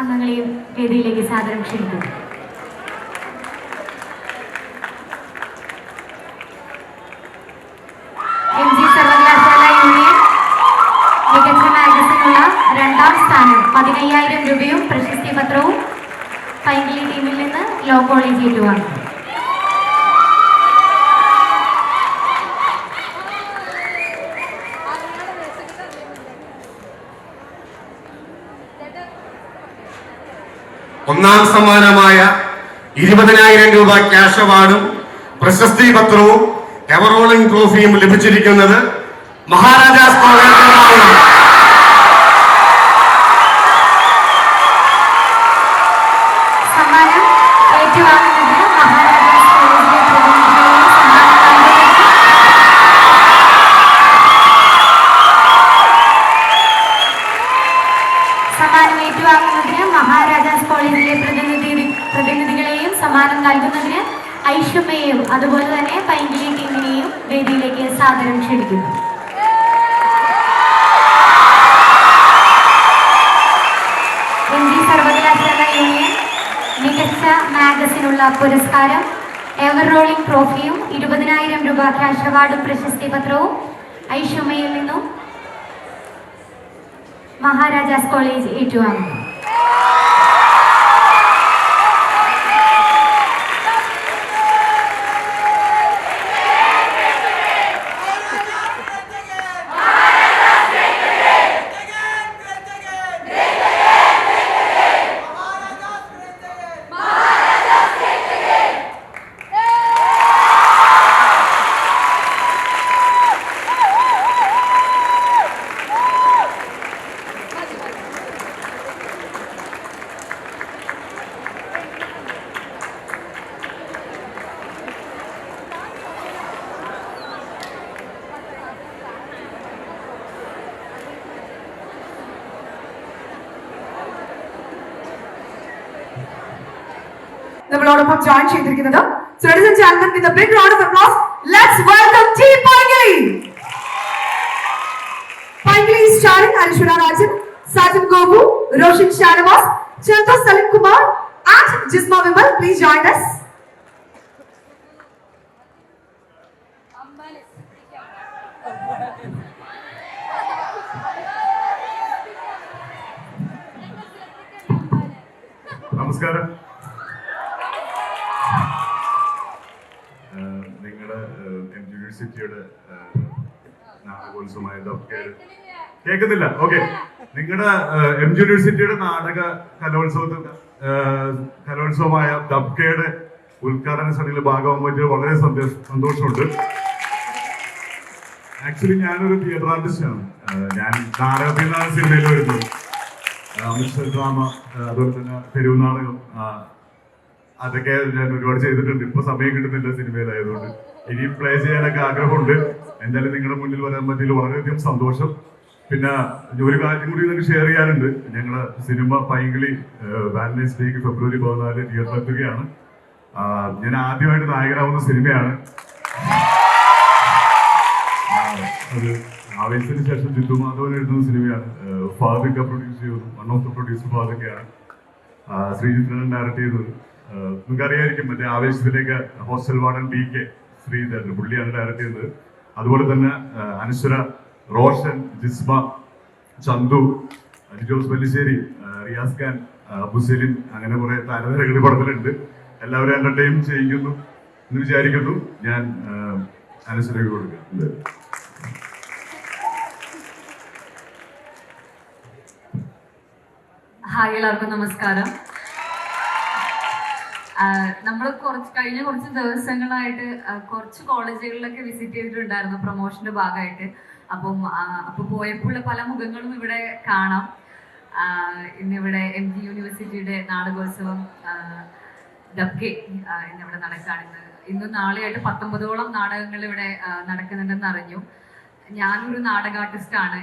അംഗങ്ങളെയും വേദിയിലേക്ക് സാദരം ക്ഷണിക്കുന്നു. എം രണ്ടാം സ്ഥാനം പതിനയ്യായിരം രൂപയും പ്രശസ്തി പത്രവും ഫൈനലി ടീമിൽ നിന്ന് ലോ കോളേജ് ഏറ്റുവാങ്ങി ഒന്നാം സമ്മാനമായ ഇരുപതിനായിരം രൂപ ക്യാഷ് അവാർഡും പ്രശസ്തി പത്രവും എവറോളിംഗ് ട്രോഫിയും ലഭിച്ചിരിക്കുന്നത് മഹാരാജാസ് കോളേജ് ഐഷമ്മയെയും അതുപോലെ തന്നെ പൈങ്കിളി ടീമിനെയും വേദിയിലേക്ക് സാദരം ക്ഷണിക്കുന്നു. മികച്ച മാഗസിനുള്ള പുരസ്കാരം എവർ റോളിംഗ് ട്രോഫിയും ഇരുപതിനായിരം രൂപ ക്യാഷ് അവാർഡും പ്രശസ്തി പത്രവും ഐഷുമയിൽ നിന്നും മഹാരാജാസ് കോളേജ് ഏറ്റുവാങ്ങുന്നു. നമ്മളോടൊപ്പം ജോയിൻ ചെയ്തിരിക്കുന്നത് and gentlemen, with a big round of applause, let's welcome Team Pangili. Pangili is starring Arishwara Rajan, Sajid Gobu, Roshan Shanavas, Chanto Salim Kumar, and Jisma Vimal. Please join us. നമസ്കാരം നിങ്ങളുടെ യൂണിവേഴ്സിറ്റിയുടെ നാടകോത്സവമായ കേൾക്കുന്നില്ല. Okay. നിങ്ങളുടെ M G യൂണിവേഴ്സിറ്റിയുടെ നാടക കലോത്സവത്തിൽ കലോത്സവമായ ദബ്കയുടെ ഉദ്ഘാടന ചടങ്ങിൽ ഭാഗമാകാൻ പറ്റിയത് വളരെ സന്തോഷമുണ്ട്. ആക്ച്വലി ഞാനൊരു തിയേറ്റർ ആർട്ടിസ്റ്റാണ് ഞാൻ നാടകത്തിൽ സിനിമയിൽ വരുന്നത്. മിസ്റ്റർ ഡ്രാമ അതുപോലെ തന്നെ തെരുവ് നാടകം അതൊക്കെ ഞാൻ ഒരുപാട് ചെയ്തിട്ടുണ്ട്. ഇപ്പൊ സമയം കിട്ടുന്നില്ല സിനിമയിലായതുകൊണ്ട്. ഇനിയും പ്ലേ ചെയ്യാനൊക്കെ ആഗ്രഹമുണ്ട്. എന്തായാലും നിങ്ങളുടെ മുന്നിൽ വരാൻ പറ്റിയതിൽ വളരെയധികം സന്തോഷം. പിന്നെ ഒരു കാര്യം കൂടി നിങ്ങൾക്ക് ഷെയർ ചെയ്യാനുണ്ട്. ഞങ്ങൾ സിനിമ പൈങ്കിളി വാലന്റൈൻസ് ഡേക്ക് ഫെബ്രുവരി പതിനാല് തിയേറ്ററിലെത്തുകയാണ് ഞാൻ ആദ്യമായിട്ട് നായകനാവുന്ന സിനിമയാണ്. ഒരു ആവേശത്തിന് ശേഷം ജിത്തു മാധവൻ എഴുതുന്ന സിനിമയാണ്. ഫാദിക്ക പ്രൊഡ്യൂസ് ചെയ്തു. വൺ ഓഫ് ദ പ്രൊഡ്യൂസർ ഫാദിക്കയാണ്. ശ്രീജിത്രൻ ഡയറക്ട് ചെയ്തത്. നിങ്ങൾക്ക് നിങ്ങൾക്കറിയായിരിക്കും മറ്റേ ആവേശത്തിലേക്ക് hostel warden B K. Sreedharan പുള്ളിയാണ് ഡയറക്റ്റ് ചെയ്തത് അതുപോലെ തന്നെ അനുശ്വര റോഷൻ ജിസ്മ ചന്തു ജോസ് പല്ലിശ്ശേരി റിയാസ് ഖാൻ അബുസലിൻ അബു സലീം അങ്ങനെ കുറെ താരനിരകൾ പടത്തിലുണ്ട്. എല്ലാവരും എന്റർടൈൻ ചെയ്യിക്കുന്നു എന്ന് വിചാരിക്കുന്നു. ഞാൻ അനശ്വരയ്ക്ക് കൊടുക്കുക ഹായ് എല്ലാവർക്കും നമസ്കാരം. നമ്മൾ കുറച്ച് കഴിഞ്ഞ കുറച്ച് ദിവസങ്ങളായിട്ട് കുറച്ച് കോളേജുകളിലൊക്കെ വിസിറ്റ് ചെയ്തിട്ടുണ്ടായിരുന്നു പ്രൊമോഷന്റെ ഭാഗമായിട്ട്. അപ്പം അപ്പൊ പോയപ്പോൾ പല മുഖങ്ങളും ഇവിടെ കാണാം. ഇന്നിവിടെ എം ജി യൂണിവേഴ്സിറ്റിയുടെ നാടകോത്സവം ഡബ്കെ ഇന്നിവിടെ നടക്കുകയാണ് ഇന്ന് നാളെയായിട്ട് പത്തൊമ്പതോളം നാടകങ്ങൾ ഇവിടെ നടക്കുന്നുണ്ടെന്ന് അറിഞ്ഞു. ഞാനൊരു നാടക ആർട്ടിസ്റ്റാണ്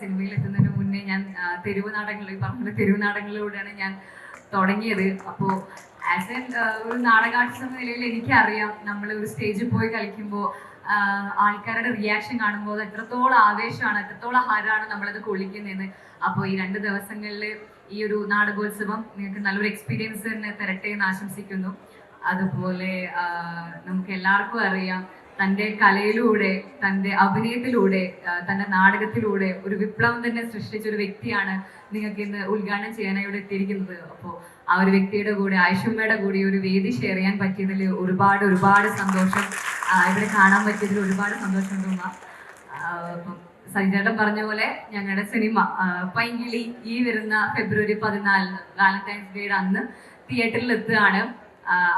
സിനിമയിൽ എത്തുന്നതിന് മുന്നേ ഞാൻ തെരുവ് നാടകങ്ങൾ ഈ പറഞ്ഞ തെരുവ് നാടകങ്ങളിലൂടെയാണ് ഞാൻ തുടങ്ങിയത്. അപ്പോൾ ആസ് എൻ ഒരു നാടകാർട്ടിസ്റ്റ് എന്ന നിലയിൽ എനിക്കറിയാം നമ്മൾ ഒരു സ്റ്റേജിൽ പോയി കളിക്കുമ്പോൾ ആൾക്കാരുടെ റിയാക്ഷൻ കാണുമ്പോൾ അത് എത്രത്തോളം ആവേശമാണ് എത്രത്തോളം ഹരാണ് നമ്മളത് കൊള്ളിക്കുന്നതെന്ന്. അപ്പോൾ ഈ രണ്ട് ദിവസങ്ങളിൽ ഈ ഒരു നാടകോത്സവം നിങ്ങൾക്ക് നല്ലൊരു എക്സ്പീരിയൻസ് തന്നെ തരട്ടെ എന്ന് ആശംസിക്കുന്നു. അതുപോലെ നമുക്ക് എല്ലാവർക്കും അറിയാം തന്റെ കലയിലൂടെ തന്റെ അഭിനയത്തിലൂടെ തന്റെ നാടകത്തിലൂടെ ഒരു വിപ്ലവം തന്നെ സൃഷ്ടിച്ച ഒരു വ്യക്തിയാണ് നിങ്ങൾക്ക് ഇന്ന് ഉദ്ഘാടനം ചെയ്യാനായി ഇവിടെ എത്തിയിരിക്കുന്നത്. അപ്പോൾ ആ ഒരു വ്യക്തിയുടെ കൂടെ ആയിഷമ്മയുടെ കൂടി ഒരു വേദി ഷെയർ ചെയ്യാൻ പറ്റിയതിൽ ഒരുപാട് ഒരുപാട് സന്തോഷം. ഇവിടെ കാണാൻ പറ്റിയതിൽ ഒരുപാട് സന്തോഷമുണ്ട് ഉമ്മ. അപ്പം സജിചേട്ടൻ പറഞ്ഞ പോലെ ഞങ്ങളുടെ സിനിമ പൈങ്കിളി ഈ വരുന്ന ഫെബ്രുവരി പതിനാലിന് വാലന്റൈൻസ് ഡേയുടെ അന്ന് തിയേറ്ററിൽ എത്തുകയാണ്.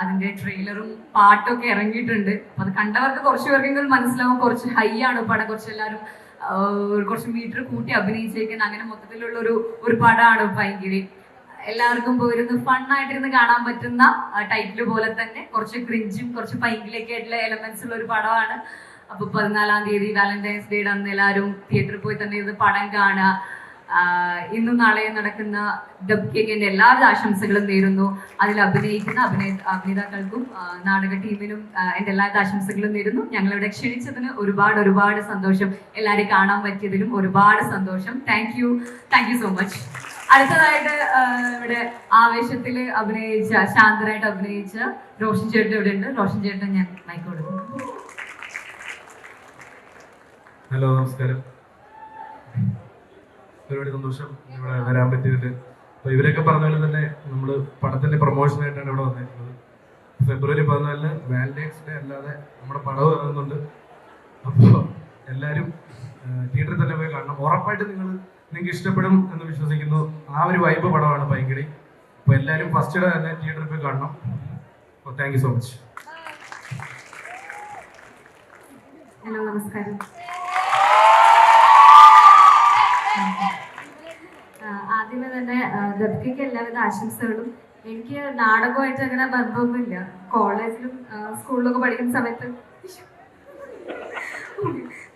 അതിന്റെ ട്രെയിലറും പാട്ടൊക്കെ ഇറങ്ങിയിട്ടുണ്ട്. അപ്പൊ അത് കണ്ടവർക്ക് കുറച്ച് പേർക്കെങ്കിലും മനസ്സിലാവും. കുറച്ച് ഹൈ ആണ് പടം കുറച്ച് എല്ലാവരും കുറച്ച് മീറ്റർ കൂട്ടി അഭിനയിച്ചേക്കുന്ന അങ്ങനെ മൊത്തത്തിലുള്ള ഒരു ഒരു പടമാണ് ഭയങ്കര എല്ലാവർക്കും പോയിരുന്ന് ഫണ്ണായിട്ടിരുന്ന് കാണാൻ പറ്റുന്ന ടൈറ്റിൽ പോലെ തന്നെ കുറച്ച് ക്രിഞ്ചും കുറച്ച് പൈങ്കിലൊക്കെ ആയിട്ടുള്ള എലമെന്റ്സ് ഉള്ള ഒരു പടമാണ്. അപ്പൊ പതിനാലാം തീയതി വാലന്റൈൻസ് ഡേയുടെ അന്ന് എല്ലാവരും തിയേറ്ററിൽ പോയി തന്നെ ഇരുന്ന് പടം കാണുക. ഇന്നും നാളെയും നടക്കുന്ന ഡബ് എല്ലാ ആശംസകളും നേരുന്നു. അതിൽ അഭിനയിക്കുന്ന അഭിനയ അഭിനേതാക്കൾക്കും നാടക ടീമിനും എന്റെ എല്ലാവിധ ആശംസകളും നേരുന്നു. ഞങ്ങളിവിടെ ക്ഷണിച്ചതിന് ഒരുപാട് ഒരുപാട് സന്തോഷം. എല്ലാവരെയും കാണാൻ പറ്റിയതിലും ഒരുപാട് സന്തോഷം. Thank you thank you so much അടുത്തതായിട്ട് ഇവിടെ ആവേശത്തിൽ അഭിനയിച്ച ശാന്തരായിട്ട് അഭിനയിച്ച റോഷൻ ചേട്ടൻ ഇവിടെ ഉണ്ട്. റോഷൻ ചേട്ടൻ ഞാൻ മൈക്ക് കൊടുക്കുന്നു ഹലോ നമസ്കാരം. ഒരുപാട് സന്തോഷം ഇവിടെ വരാൻ പറ്റിയതിൽ അപ്പൊ ഇവരൊക്കെ പറഞ്ഞ പോലെ തന്നെ നമ്മൾ പടത്തിന്റെ പ്രൊമോഷൻ ആയിട്ടാണ് ഇവിടെ വന്നിരിക്കുന്നത്. ഫെബ്രുവരി പതിനാലിന് വാലന്റൈൻസ് ഡേ അല്ലാതെ നമ്മുടെ പടവ് ഇറങ്ങുന്നുണ്ട്. അപ്പോൾ എല്ലാവരും തിയേറ്ററിൽ തന്നെ പോയി കാണണം. ഉറപ്പായിട്ട് നിങ്ങൾ നിങ്ങൾക്ക് ഇഷ്ടപ്പെടും എന്ന് വിശ്വസിക്കുന്നു. ആ ഒരു വൈബ് പടമാണ് ഭയങ്കര അപ്പോൾ എല്ലാവരും ഫസ്റ്റ് ഡേ തന്നെ തിയേറ്ററിൽ പോയി കാണണം. അപ്പോൾ താങ്ക് സോ മച്ച് ഹലോ നമസ്കാരം ആ, ആദ്യമേ തന്നെ ദർഗയ്ക്ക് എല്ലാവിധ ആശംസകളും. എനിക്ക് നാടകമായിട്ട് അങ്ങനെ ബന്ധമൊന്നുമില്ല. കോളേജിലും സ്കൂളിലൊക്കെ പഠിക്കുന്ന സമയത്ത്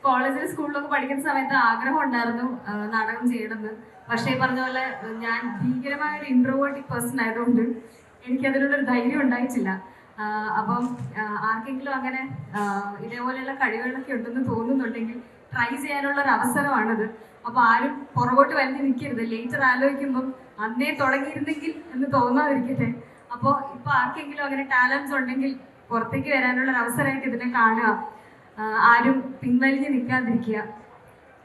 കോളേജിലും സ്കൂളിലൊക്കെ പഠിക്കുന്ന സമയത്ത് ആഗ്രഹം ഉണ്ടായിരുന്നു നാടകം ചെയ്യണമെന്ന്. പക്ഷേ ഈ പറഞ്ഞ പോലെ ഞാൻ ഭീകരമായ ഒരു ഇൻട്രോവേർട്ടിക് പേഴ്സൺ ആയതുകൊണ്ട് എനിക്ക് അതിനുള്ളൊരു ധൈര്യം ഉണ്ടായിട്ടില്ല. അപ്പം ആർക്കെങ്കിലും അങ്ങനെ ഇതേപോലെയുള്ള കഴിവുകളൊക്കെ ഉണ്ടെന്ന് തോന്നുന്നുണ്ടെങ്കിൽ ട്രൈ ചെയ്യാനുള്ള ഒരു അവസരമാണിത് അപ്പോൾ ആരും പുറകോട്ട് വലിഞ്ഞു നിൽക്കരുത്. ലേറ്റർ ആലോചിക്കുമ്പം അന്നേ തുടങ്ങിയിരുന്നെങ്കിൽ എന്ന് തോന്നാതിരിക്കട്ടെ. അപ്പോൾ ഇപ്പൊ ആർക്കെങ്കിലും അങ്ങനെ ടാലൻസ് ഉണ്ടെങ്കിൽ പുറത്തേക്ക് വരാനുള്ള ഒരു അവസരമായിട്ട് ഇതിനെ കാണുക. ആരും പിൻവലിഞ്ഞ് നിൽക്കാതിരിക്കുക.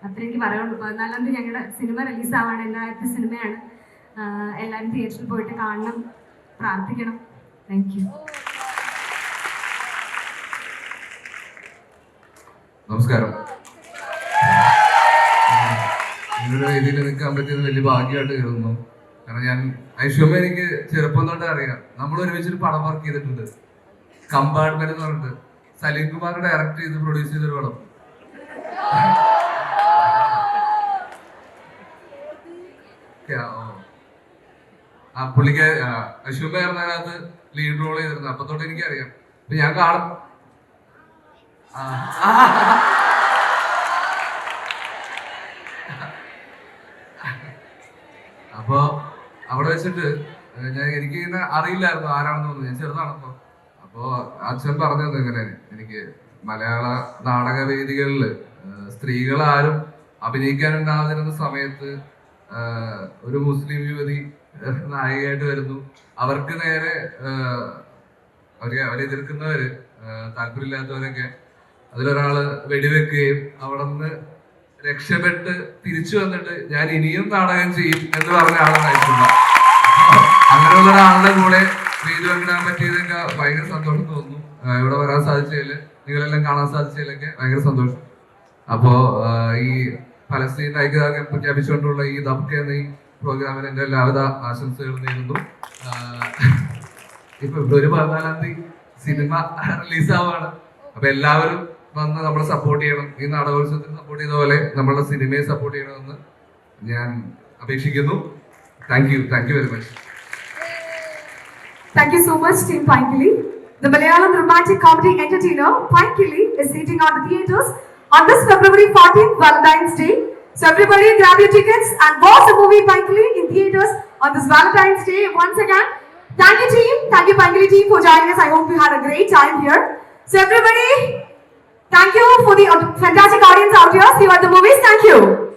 അത്ര എനിക്ക് പറയാനുള്ളൂ. പതിനാലാം തീയതി ഞങ്ങളുടെ സിനിമ റിലീസ് ആവാണ്. ആദ്യത്തെ സിനിമയാണ്. എല്ലാവരും തിയേറ്ററിൽ പോയിട്ട് കാണണം പ്രാർത്ഥിക്കണം. താങ്ക് യു നമസ്കാരം. നിങ്ങളുടെ വേദിയിൽ നിൽക്കാൻ പറ്റിയത് വലിയ ഭാഗ്യമായിട്ട് കരുതുന്നു. കാരണം ഞാൻ ഐശ്വര്യ എനിക്ക് ചെറുപ്പം തൊട്ട് അറിയാം. നമ്മൾ ഒരുമിച്ചൊരു പടം വർക്ക് ചെയ്തിട്ടുണ്ട്. കമ്പാർട്ട്മെന്റ് എന്ന് പറഞ്ഞിട്ട്. സലീം കുമാർ ഡയറക്ട് ചെയ്ത് പ്രൊഡ്യൂസ് ചെയ്തൊരു പടം. ആ പുള്ളിക്ക് അശ്വമ ആയിരുന്നതിനകത്ത് ലീഡ് റോൾ ചെയ്തിരുന്നു അപ്പൊ തൊട്ട് എനിക്കറിയാം. അപ്പൊ ഞാൻ കാണും. അപ്പൊ അവിടെ വെച്ചിട്ട് ഞാൻ എനിക്ക് അറിയില്ലായിരുന്നു ആരാണെന്ന് ഞാൻ ചെറുതാണപ്പോ അപ്പോ. അച്ഛൻ പറഞ്ഞത് ഇങ്ങനെ എനിക്ക് മലയാള നാടകവേദികളിൽ സ്ത്രീകൾ ആരും അഭിനയിക്കാനുണ്ടാകുന്ന സമയത്ത് ഒരു മുസ്ലിം യുവതി നായികയായിട്ട് വരുന്നു. അവർക്ക് നേരെ അവരെ അവരെ എതിർക്കുന്നവര് താല്പര്യമില്ലാത്തവരൊക്കെ അതിലൊരാൾ വെടിവെക്കുകയും അവിടെ നിന്ന് രക്ഷപ്പെട്ട് തിരിച്ചു വന്നിട്ട് ഞാൻ ഇനിയും നാടകം ചെയ്യും എന്ന് പറഞ്ഞ ആളായിട്ടില്ല അങ്ങനെയുള്ള ഒരാളുടെ കൂടെ വേദി പങ്കിടാൻ പറ്റിയതൊക്കെ ഭയങ്കര സന്തോഷം തോന്നുന്നു. ഇവിടെ വരാൻ സാധിച്ചതിൽ നിങ്ങളെല്ലാം കാണാൻ സാധിച്ചതിലൊക്കെ ഭയങ്കര സന്തോഷം. അപ്പോ ഈ ഫലസ്തീൻ ഐക്യദാർഢ്യം പ്രഖ്യാപിച്ചുകൊണ്ടുള്ള ഈ ദബ്ക എന്ന ഈ പ്രോഗ്രാമിന് എന്റെ എല്ലാവിധ ആശംസകൾ നേരുന്നു. ഇപ്പൊ ഫെബ്രുവരി പതിനാലാം തീയതി സിനിമ റിലീസാവാണ്. അപ്പൊ എല്ലാവരും വന്ന് നമ്മളെ സപ്പോർട്ട് ചെയ്യണം ഈ നാടകോത്സവത്തിന് സപ്പോർട്ട് ചെയ്ത പോലെ നമ്മളുടെ സിനിമയെ സപ്പോർട്ട് ചെയ്യണമെന്ന് ഞാൻ അപേക്ഷിക്കുന്നു thank you thank you very much Thank you so much, Team Pankili. The Malayalam romantic comedy entertainer Pankili is hitting on the theatres on this February 14th, Valentine's Day. So everybody grab your tickets and watch the movie Pankili in theatres on this Valentine's Day once again. Thank you team, thank you Pankili team for joining us. I hope you had a great time here. So everybody, Thank you for the fantastic audience out here. See you at the movies. Thank you.